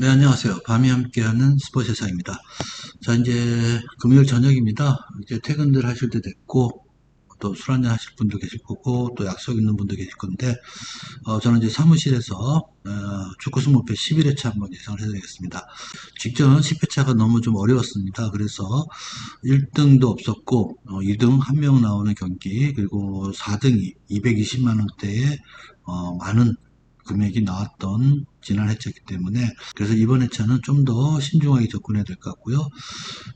네, 안녕하세요. 밤이 함께하는 스포츠 세상입니다. 자, 이제 금요일 저녁입니다. 이제 퇴근들 하실 때 됐고, 또 술 한잔 하실 분도 계실 거고, 또 약속 있는 분도 계실 건데, 어, 저는 이제 사무실에서, 어, 축구 승무패 11회차 한번 예상을 해드리겠습니다. 직전 10회차가 너무 좀 어려웠습니다. 그래서 1등도 없었고, 어, 2등 한 명 나오는 경기, 그리고 4등이 220만원대에, 어, 많은 금액이 나왔던 지난 회차이기 때문에 그래서 이번 회차는 좀 더 신중하게 접근해야 될 것 같고요.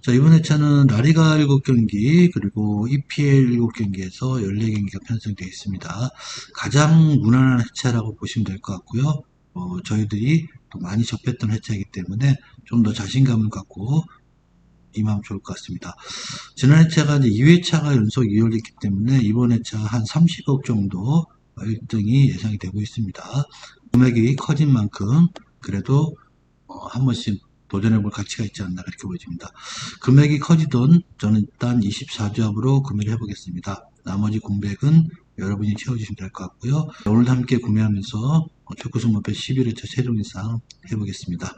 자 이번 회차는 라리가 7경기 그리고 EPL 7경기에서 14경기가 편성되어 있습니다. 가장 무난한 회차라고 보시면 될 것 같고요. 어, 저희들이 또 많이 접했던 회차이기 때문에 좀 더 자신감을 갖고 임하면 좋을 것 같습니다. 지난 회차가 이제 2회차가 연속 2열렸기 때문에 이번 회차 한 30억 정도 1등이 예상이 되고 있습니다. 금액이 커진 만큼 그래도 어, 한 번씩 도전해볼 가치가 있지 않나 그렇게 보여집니다. 금액이 커지던 저는 일단 24조합으로 구매를 해보겠습니다. 나머지 공백은 여러분이 채워주시면 될 것 같고요. 오늘도 함께 구매하면서 축구 승무패 11회차 최종 이상 해보겠습니다.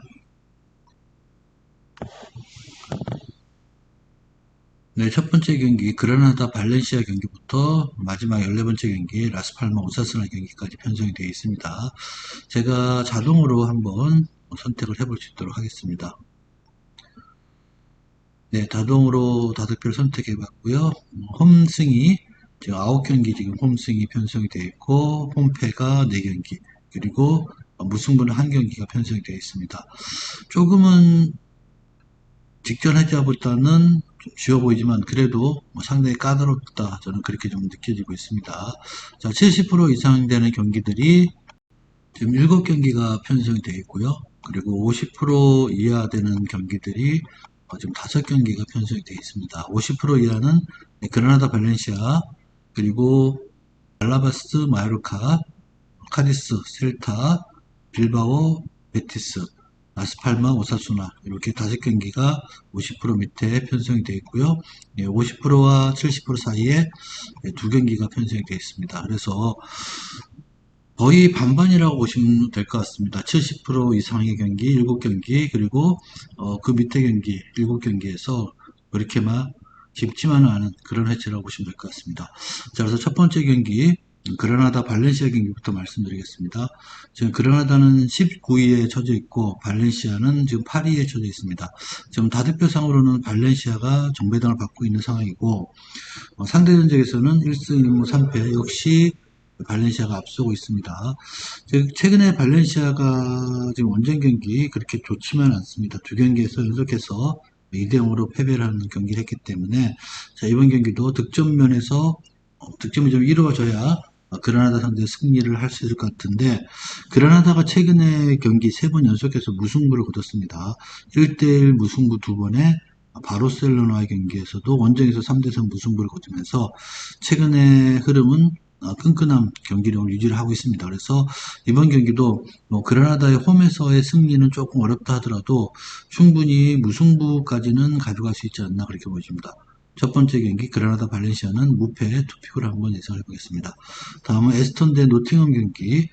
네, 첫 번째 경기 그라나다 발렌시아 경기부터 마지막 14번째 경기 라스팔마 오사스나 경기까지 편성이 되어 있습니다. 제가 자동으로 한번 선택을 해볼 수 있도록 하겠습니다. 네, 자동으로 다섯 표를 선택해 봤고요. 홈승이 지금 9경기 지금 홈승이 편성이 되어 있고 홈패가 4경기 그리고 무승부는 한 경기가 편성이 되어 있습니다. 조금은 직전 해자보다는 좀 쉬워 보이지만 그래도 뭐 상당히 까다롭다 저는 그렇게 좀 느껴지고 있습니다. 자, 70% 이상 되는 경기들이 지금 7경기가 편성이 되어 있고요. 그리고 50% 이하 되는 경기들이 어, 지금 5경기가 편성이 되어 있습니다. 50% 이하는 그라나다 발렌시아 그리고 알라바스 마요르카 카디스 셀타 빌바오 베티스 아스팔마, 오사수나 이렇게 다섯 경기가 50% 밑에 편성이 되어 있고요. 50%와 예, 70% 사이에 예, 두 경기가 편성이 되어 있습니다. 그래서 거의 반반이라고 보시면 될 것 같습니다. 70% 이상의 경기 7경기 그리고 어, 그 밑에 경기 7경기에서 그렇게만 깊지만은 않은 그런 해체라고 보시면 될 것 같습니다. 자 그래서 첫 번째 경기 그라나다 발렌시아 경기부터 말씀드리겠습니다. 지금 그라나다는 19위에 처져 있고 발렌시아는 지금 8위에 처져 있습니다. 지금 다대표상으로는 발렌시아가 정배당을 받고 있는 상황이고 어, 상대 전적에서는 1승 1무 3패 역시 발렌시아가 앞서고 있습니다. 최근에 발렌시아가 지금 원정 경기 그렇게 좋지만 않습니다. 두 경기에서 연속해서 2대 0으로 패배를 하는 경기를 했기 때문에 자, 이번 경기도 득점 면에서 어, 득점이 좀 이루어져야 어, 그라나다 상대 승리를 할 수 있을 것 같은데 그라나다가 최근에 경기 세 번 연속해서 무승부를 거뒀습니다. 1대1 무승부 두 번에 바로셀로나의 경기에서도 원정에서 3대3 무승부를 거두면서 최근의 흐름은 어, 끈끈한 경기력을 유지를 하고 있습니다. 그래서 이번 경기도 뭐 그라나다의 홈에서의 승리는 조금 어렵다 하더라도 충분히 무승부까지는 가져갈 수 있지 않나 그렇게 보여집니다. 첫 번째 경기 그라나다 발렌시아는 무패 투픽으로 한번 예상해 보겠습니다. 다음은 에스턴 대 노팅엄 경기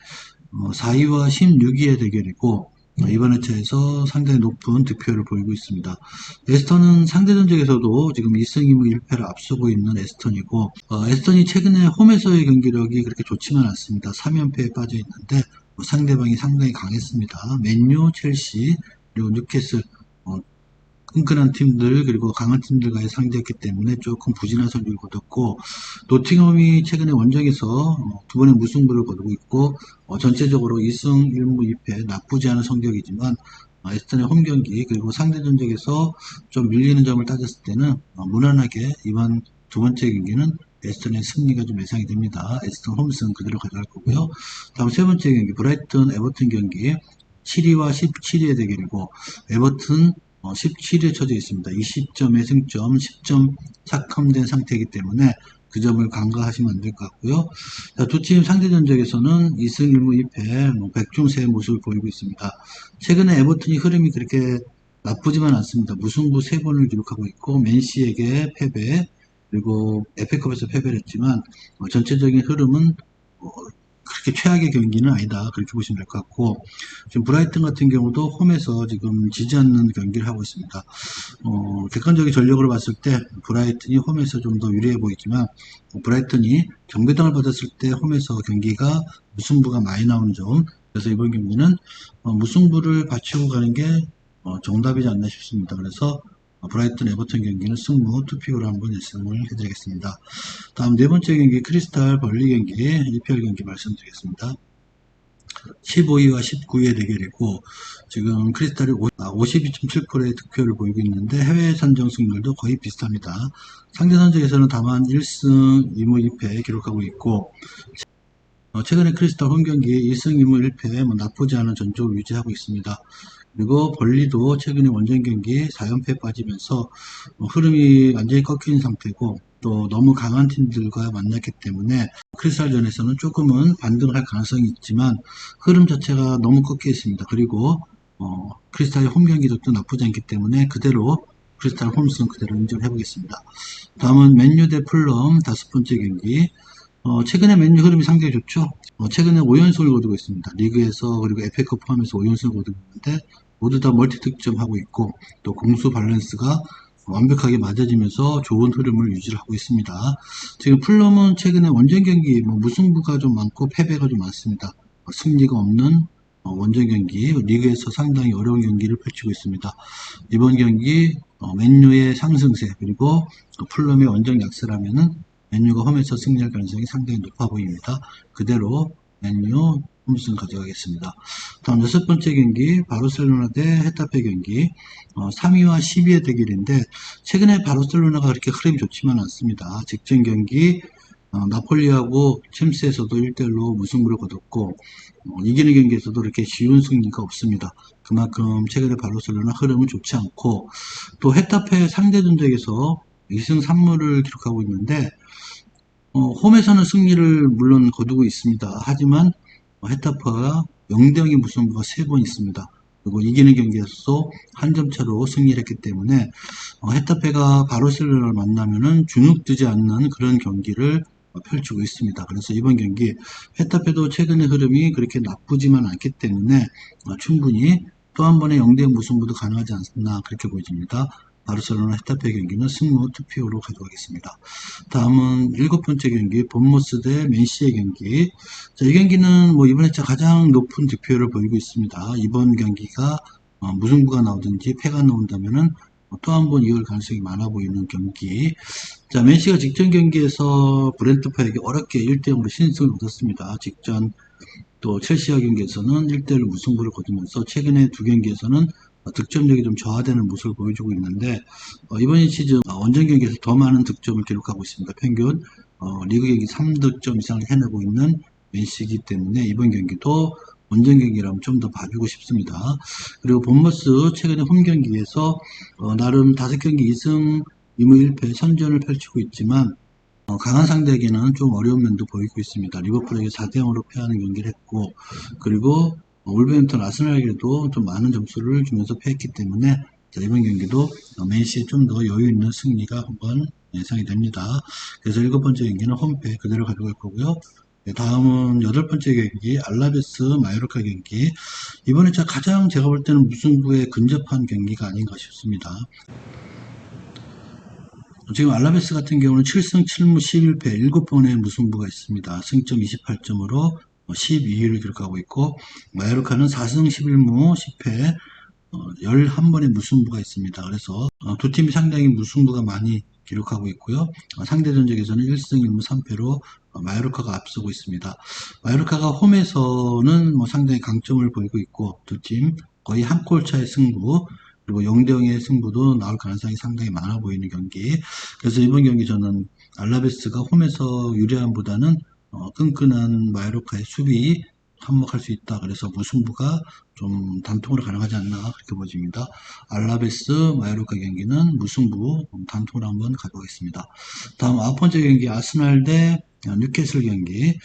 어, 4위와 16위의 대결이고 어, 이번 회차에서 상당히 높은 득표를 보이고 있습니다. 에스턴은 상대 전적에서도 지금 2승 2무 1패를 앞서고 있는 에스턴이고 어, 에스턴이 최근에 홈에서의 경기력이 그렇게 좋지만 않습니다. 3연패에 빠져 있는데 뭐 상대방이 상당히 강했습니다. 맨유, 첼시, 뉴캐슬 끈끈한 팀들 그리고 강한 팀들과의 상대였기 때문에 조금 부진한 성적을 거뒀고 노팅엄이 최근에 원정에서 어, 두 번의 무승부를 거두고 있고 어, 전체적으로 2승 1무 2패 나쁘지 않은 성적이지만 어, 에스턴의 홈 경기 그리고 상대 전적에서 좀 밀리는 점을 따졌을 때는 무난하게 이번 두 번째 경기는 에스턴의 승리가 좀 예상이 됩니다. 에스턴 홈승 그대로 가져갈 거고요. 다음 세 번째 경기 브라이튼 에버튼 경기 7위와 17위의 대결이고 에버튼 17에 어, 처져 있습니다. 20점의 승점, 10점 착함된 상태이기 때문에 그 점을 간과하시면 안 될 것 같고요. 두 팀 상대 전적에서는 2승 1무 2패, 뭐 백중세의 모습을 보이고 있습니다. 최근에 에버튼이 흐름이 그렇게 나쁘지만 않습니다. 무승부 3번을 기록하고 있고 맨시에게 패배, 그리고 에페컵에서 패배를 했지만 어, 전체적인 흐름은 어, 그렇게 최악의 경기는 아니다. 그렇게 보시면 될 것 같고, 지금 브라이튼 같은 경우도 홈에서 지금 지지 않는 경기를 하고 있습니다. 어, 객관적인 전력으로 봤을 때 브라이튼이 홈에서 좀 더 유리해 보이지만, 어, 브라이튼이 경배당을 받았을 때 홈에서 경기가 무승부가 많이 나오는 점, 그래서 이번 경기는 어, 무승부를 바치고 가는 게 어, 정답이지 않나 싶습니다. 그래서 어, 브라이튼 에버턴 경기는 승무 투표로 한번 예상을 해드리겠습니다. 다음 네 번째 경기 크리스탈 벌리 경기 1편 경기 말씀드리겠습니다. 15위와 19위의 대결이고 지금 크리스탈이 52.7%의 득표를 보이고 있는데 해외 선정 승률도 거의 비슷합니다. 상대 선정에서는 다만 1승 2무 2패 기록하고 있고 어, 최근에 크리스탈 홈 경기에 2승 2무 1패 뭐 나쁘지 않은 전적을 유지하고 있습니다. 그리고 벌리도 최근에 원정 경기 4연패 빠지면서 어, 흐름이 완전히 꺾인 상태고 또 너무 강한 팀들과 만났기 때문에 크리스탈전에서는 조금은 반등을 할 가능성이 있지만 흐름 자체가 너무 꺾여 있습니다. 그리고 어, 크리스탈의 홈 경기력도 나쁘지 않기 때문에 그대로 크리스탈 홈승 그대로 인정해 보겠습니다. 다음은 맨유 대 풀럼 다섯 번째 경기 어, 최근에 맨유 흐름이 상당히 좋죠. 어, 최근에 5연승을 거두고 있습니다. 리그에서 그리고 에페컵 포함해서 5연승을 거두고 있는데 모두 다 멀티 득점하고 있고 또 공수 밸런스가 완벽하게 맞아지면서 좋은 흐름을 유지를 하고 있습니다. 지금 풀럼은 최근에 원정 경기 뭐 무승부가 좀 많고 패배가 좀 많습니다. 어, 승리가 없는 어, 원정 경기 리그에서 상당히 어려운 경기를 펼치고 있습니다. 이번 경기 어, 맨유의 상승세 그리고 풀럼의 원정 약세라면은 맨유가 홈에서 승리할 가능성이 상당히 높아 보입니다. 그대로 맨유 홈승 가져가겠습니다. 다음 여섯 번째 경기 바르셀로나 대 헤타페 경기 어, 3위와 10위의 대결인데 최근에 바르셀로나가 그렇게 흐름이 좋지만 않습니다. 직전 경기 어, 나폴리하고 챔스에서도 1대1로 무승부를 거뒀고 어, 이기는 경기에서도 이렇게 쉬운 승리가 없습니다. 그만큼 최근에 바르셀로나 흐름은 좋지 않고 또 헤타페 상대 전적에서 2승 3무를 기록하고 있는데 어, 홈에서는 승리를 물론 거두고 있습니다. 하지만 헤타파가 0대0의 무승부가 3번 있습니다. 그리고 이기는 경기에서 한 점 차로 승리를 했기 때문에 어, 헤타페가 바르셀로나를 만나면은 주눅들지 않는 그런 경기를 어, 펼치고 있습니다. 그래서 이번 경기 헤타페도 최근의 흐름이 그렇게 나쁘지만 않기 때문에 어, 충분히 또 한 번의 0대0 무승부도 가능하지 않나 그렇게 보여집니다. 바르셀로나 헤타페 경기는 승무 투표로 가져가겠습니다. 다음은 일곱 번째 경기 본모스 대 맨시의 경기. 자, 이 경기는 뭐 이번에 가장 높은 득표를 보이고 있습니다. 이번 경기가 어, 무승부가 나오든지 패가 나온다면은 또 한 번 이을 가능성이 많아 보이는 경기. 자, 맨시가 직전 경기에서 브렌트파에게 어렵게 1대0으로 신승을 얻었습니다. 직전 또 첼시와 경기에서는 1대1로 무승부를 거두면서 최근에 두 경기에서는 득점력이 좀 저하되는 모습을 보여주고 있는데 어, 이번 시즌 원정 경기에서 더 많은 득점을 기록하고 있습니다. 평균 어, 리그 경기 3득점 이상을 해내고 있는 맨시기 때문에 이번 경기도 원정 경기라면 좀 더 봐주고 싶습니다. 그리고 본머스 최근에 홈 경기에서 어, 나름 5경기 2승 2무 1패 선전을 펼치고 있지만 어, 강한 상대에게는 좀 어려운 면도 보이고 있습니다. 리버풀에게 4대0으로 패하는 경기를 했고 그리고 올버햄턴 아스날에게도 좀 많은 점수를 주면서 패했기 때문에 자, 이번 경기도 맨시에 좀더 여유 있는 승리가 한번 예상이 됩니다. 그래서 일곱 번째 경기는 홈패 그대로 가져갈 거고요. 네, 다음은 여덟 번째 경기 알라베스 마요르카 경기 이번에 가장 제가 볼 때는 무승부에 근접한 경기가 아닌가 싶습니다. 지금 알라베스 같은 경우는 7승 7무 11패 7번의 무승부가 있습니다. 승점 28점으로 12위를 기록하고 있고 마요르카는 4승 11무 10패 11번의 무승부가 있습니다. 그래서 어, 두 팀이 상당히 무승부가 많이 기록하고 있고요. 어, 상대 전적에서는 1승 1무 3패로 어, 마요르카가 앞서고 있습니다. 마요르카가 홈에서는 뭐 상당히 강점을 보이고 있고 두 팀 거의 한 골 차의 승부 그리고 0대0의 승부도 나올 가능성이 상당히 많아 보이는 경기. 그래서 이번 경기 저는 알라베스가 홈에서 유리함보다는 어, 끈끈한 마요르카의 수비 한몫할 수 있다. 그래서 무승부가 좀 단통으로 가능하지 않나 그렇게 보여집니다. 알라베스 마요르카 경기는 무승부 단통으로 한번 가져가겠습니다. 다음 아홉 번째 경기 아스날 대 뉴캐슬 경기.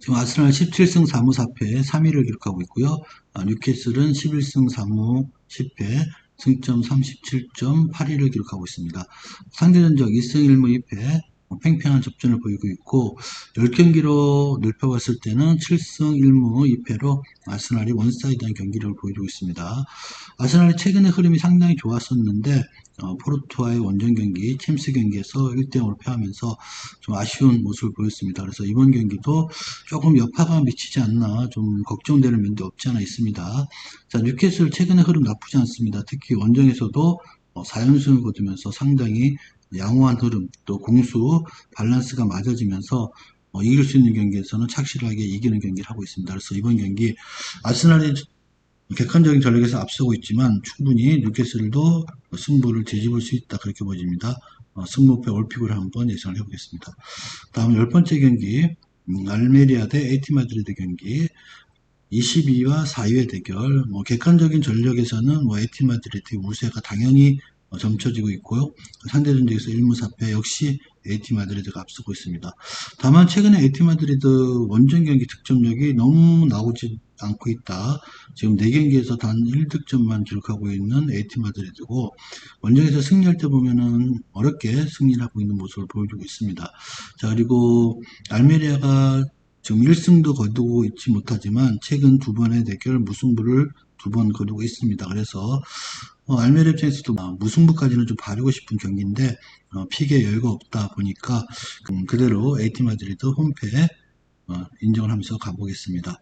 지금 아스날 17승 4무 4패 3위를 기록하고 있고요. 아, 뉴캐슬은 11승 3무 10패 승점 37.82를 기록하고 있습니다. 상대 전적 2승 1무 2패 어, 팽팽한 접전을 보이고 있고 10경기로 넓혀봤을 때는 7승 1무 2패로 아스날이 원사이드한 경기력을 보여주고 있습니다. 아스날이 최근에 흐름이 상당히 좋았었는데 어, 포르투와의 원정 경기, 챔스 경기에서 1대0으로 패하면서 좀 아쉬운 모습을 보였습니다. 그래서 이번 경기도 조금 여파가 미치지 않나 좀 걱정되는 면도 없지 않아 있습니다. 자, 뉴캐슬 최근에 흐름 나쁘지 않습니다. 특히 원정에서도 4연승을 거두면서 상당히 양호한 흐름, 또 공수 밸런스가 맞아지면서 어, 이길 수 있는 경기에서는 착실하게 이기는 경기를 하고 있습니다. 그래서 이번 경기 아스날이 객관적인 전력에서 앞서고 있지만 충분히 뉴캐슬도 승부를 뒤집을 수 있다 그렇게 보여집니다. 어, 승부패 올픽으로 한번 예상을 해보겠습니다. 다음 열 번째 경기 음, 알메리아 대 에이티 마드리드 경기 22와 4위의 대결 뭐 객관적인 전력에서는 뭐 에이티 마드리드의 우세가 당연히 어, 점쳐지고 있고요. 상대 전적에서 1무 4패 역시 에이티 마드리드가 앞서고 있습니다. 다만 최근에 에이티 마드리드 원정 경기 득점력이 너무 나오지 않고 있다. 지금 4경기에서 단 1득점만 기록하고 있는 에이티 마드리드고 원정에서 승리할 때 보면은 어렵게 승리를 하고 있는 모습을 보여주고 있습니다. 자 그리고 알메리아가 지금 1승도 거두고 있지 못하지만 최근 두 번의 대결 무승부를 두 번 거두고 있습니다. 그래서 어, 알메리 입장에서도 아, 무승부까지는 좀 봐주고 싶은 경기인데 어, 픽에 여유가 없다 보니까 음, 그대로 에이티 마드리드 어, 인정을 하면서 가보겠습니다.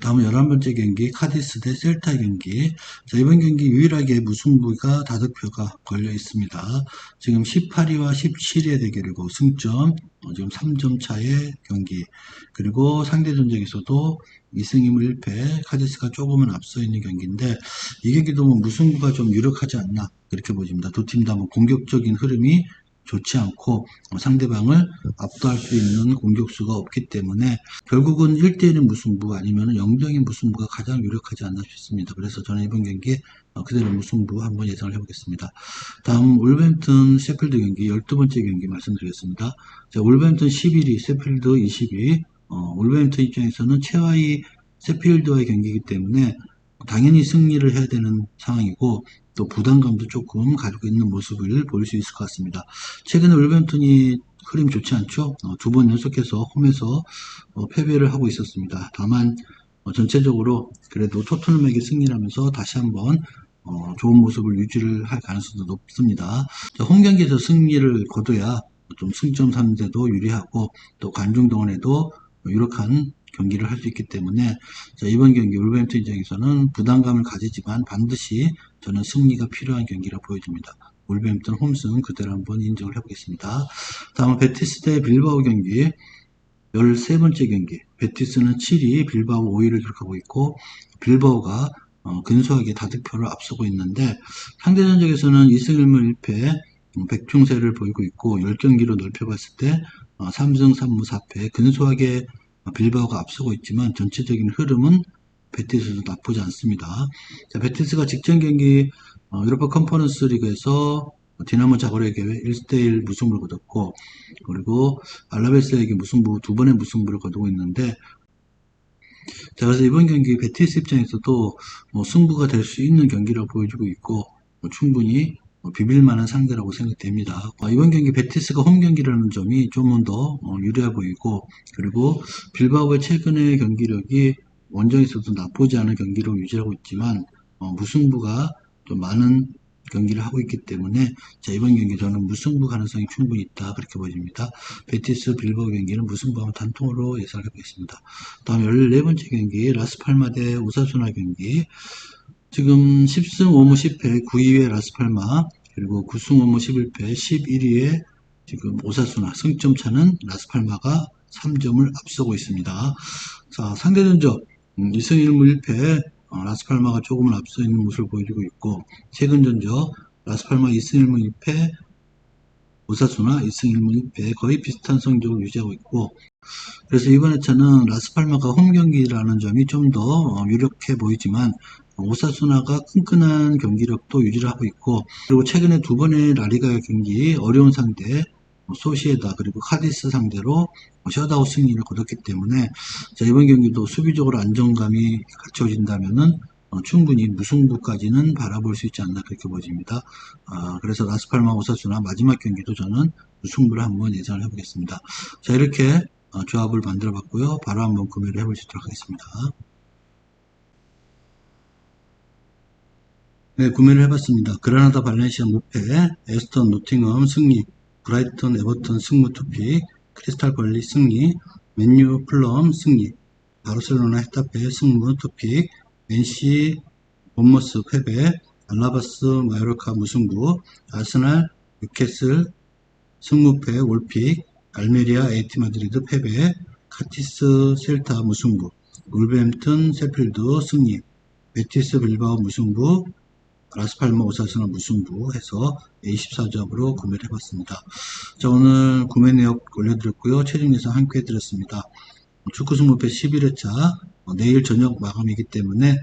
다음은 11번째 경기 카디스 대 셀타 경기 자, 이번 경기 유일하게 무승부가 다득표가 걸려 있습니다. 지금 18위와 17위의 대결이고 승점 어, 지금 3점 차의 경기 그리고 상대 전적에서도 2승 2무 1패 카디스가 조금은 앞서 있는 경기인데 이 경기도 뭐 무승부가 좀 유력하지 않나 그렇게 보입니다. 두 팀 다 뭐 공격적인 흐름이 좋지 않고 어, 상대방을 압도할 수 있는 공격수가 없기 때문에 결국은 1대1의 무승부 아니면 0대0의 무승부가 가장 유력하지 않나 싶습니다. 그래서 저는 이번 경기에 어, 그대로 무승부 한번 예상을 해보겠습니다. 다음 울버햄튼 세필드 경기 12번째 경기 말씀드리겠습니다. 자, 울버햄튼 11위, 세필드 20위 어, 울버햄튼 입장에서는 최하위 세필드와의 경기이기 때문에 당연히 승리를 해야 되는 상황이고 또 부담감도 조금 가지고 있는 모습을 볼수 있을 것 같습니다. 최근에 울버햄튼이 흐름이 좋지 않죠? 어, 두번 연속해서 홈에서 어, 패배를 하고 있었습니다. 다만 어, 전체적으로 그래도 토트넘에게 승리를 하면서 다시 한번 어, 좋은 모습을 유지를 할 가능성도 높습니다. 자, 홈 경기에서 승리를 거둬야 좀 승점 사는데도 유리하고 또 관중 동원에도 유력한 경기를 할 수 있기 때문에 자, 이번 경기 울버햄튼 입장에서는 부담감을 가지지만 반드시 저는 승리가 필요한 경기라 보여집니다. 울버햄튼 홈승 그대로 한번 인정을 해보겠습니다. 다음 베티스 대 빌바오 경기 13번째 경기 베티스는 7위 빌바오 5위를 기록하고 있고 빌바오가 어, 근소하게 다득표를 앞서고 있는데 상대 전적에서는 2승 1무 1패 백중세를 보이고 있고 10경기로 넓혀봤을 때 어, 3승 3무 4패 근소하게 빌바오가 앞서고 있지만 전체적인 흐름은 베티스도 나쁘지 않습니다. 자, 베티스가 직전 경기 어, 유로파 컨퍼런스 리그에서 디나모 자거에게 1대1 무승부를 거뒀고 그리고 알라베스에게 무승부 두 번의 무승부를 거두고 있는데 자 그래서 이번 경기 베티스 입장에서도 뭐 승부가 될 수 있는 경기라고 보여주고 있고 뭐 충분히 뭐 비빌만한 상대라고 생각됩니다. 어, 이번 경기 베티스가 홈 경기라는 점이 좀은 더 어, 유리해 보이고 그리고 빌바오의 최근의 경기력이 원정에서도 나쁘지 않은 경기력 유지하고 있지만 어, 무승부가 좀 많은 경기를 하고 있기 때문에 자 이번 경기 저는 무승부 가능성이 충분히 있다 그렇게 보입니다. 베티스 빌바오 경기는 무승부하면 단통으로 예상을 해보겠습니다. 다음 14번째 경기 라스팔마 대 우사수나 경기 지금 10승 5무 10패 9위의 라스팔마 그리고 9승 5무 11패 11위의 지금 오사수나 승점 차는 라스팔마가 3점을 앞서고 있습니다. 자 상대 전적 2승 1무 1패 어, 라스팔마가 조금은 앞서 있는 모습을 보여주고 있고 최근 전적 라스팔마 2승 1무 2패 오사수나 2승 1무 1패 거의 비슷한 성적을 유지하고 있고 그래서 이번 회차는 라스팔마가 홈 경기라는 점이 좀더 어, 유력해 보이지만 오사수나가 끈끈한 경기력도 유지를 하고 있고 그리고 최근에 두 번의 라리가 경기 어려운 상대 소시에다 그리고 카디스 상대로 셧아웃 승리를 거뒀기 때문에 자, 이번 경기도 수비적으로 안정감이 갖춰진다면은 어, 충분히 무승부까지는 바라볼 수 있지 않나 그렇게 보여집니다. 아, 그래서 라스팔마 오사수나 마지막 경기도 저는 무승부를 한번 예상을 해보겠습니다. 자 이렇게 어, 조합을 만들어 봤고요. 바로 한번 구매를 해보시도록 하겠습니다. 네, 구매를 해봤습니다. 그라나다 발렌시아 무패, 에스턴 노팅엄 승리, 브라이턴 에버턴 승무 투피, 크리스탈 벌리 승리, 맨유 플럼 승리, 바르셀로나 헤타페 승무 투피, 맨시 본머스 패배, 알라바스 마요르카 무승부, 아스날 뉴캐슬 승무패 올픽, 알메리아 에이티 마드리드 패배, 카티스 셀타 무승부, 울버햄튼 세필드 승리, 베티스 빌바오 무승부, 라스팔마 오사스나 무승부 해서 24점으로 구매를 해봤습니다. 자, 오늘 구매 내역 올려드렸고요. 최종 예상 함께 해드렸습니다. 축구 승무패 11회차 어, 내일 저녁 마감이기 때문에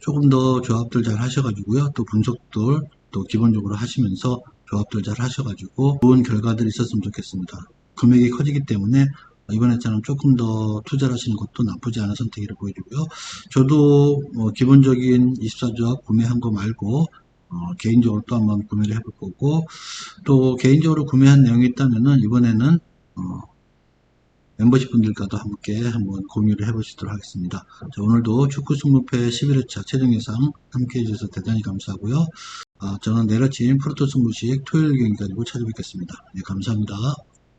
조금 더 조합들 잘 하셔가지고요. 또 분석들 또 기본적으로 하시면서 조합들 잘 하셔가지고 좋은 결과들이 있었으면 좋겠습니다. 금액이 커지기 때문에 이번 회차는 조금 더 투자를 하시는 것도 나쁘지 않은 선택이라 보여지고요. 저도 뭐 기본적인 24조합 구매한 거 말고 어, 개인적으로 또 한번 구매를 해볼 거고 또 개인적으로 구매한 내용이 있다면은 이번에는 어, 멤버십 분들과도 함께 한번 공유를 해보시도록 하겠습니다. 자, 오늘도 축구 승무패 11회차 최종 예상 함께 해주셔서 대단히 감사하고요. 아, 저는 내일 아침 프로토 승부식 토요일 경기 가지고 찾아뵙겠습니다. 네, 감사합니다.